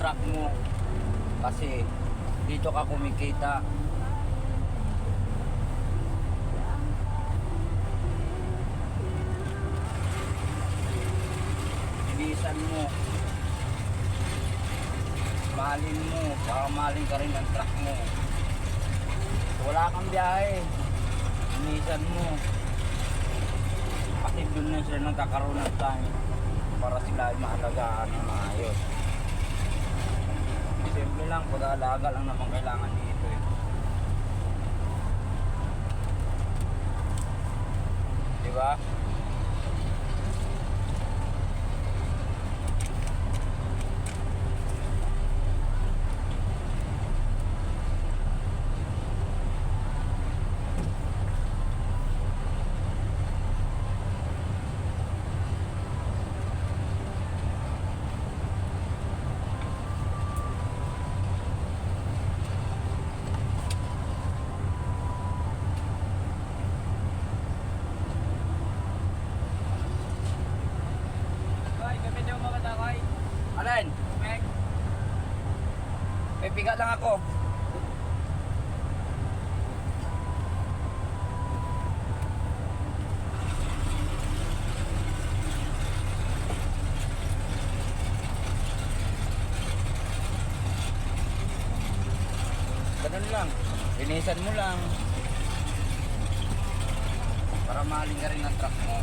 truck mo. Kasi dito ka kumikita. Bilisan mo. Mahalin mo. Baka mahalin ka rin ang truck mo. Wala kang biyahe. Bilisan mo. Kasi doon na sila nagkakaroon ng time para sila ay maalagaan ng maayos. Lang, pag-aalaga lang naman kailangan dito eh. Di ba? May piga lang ako. Ganun lang. Linisan mo lang. Para maling ka rin ang truck mo.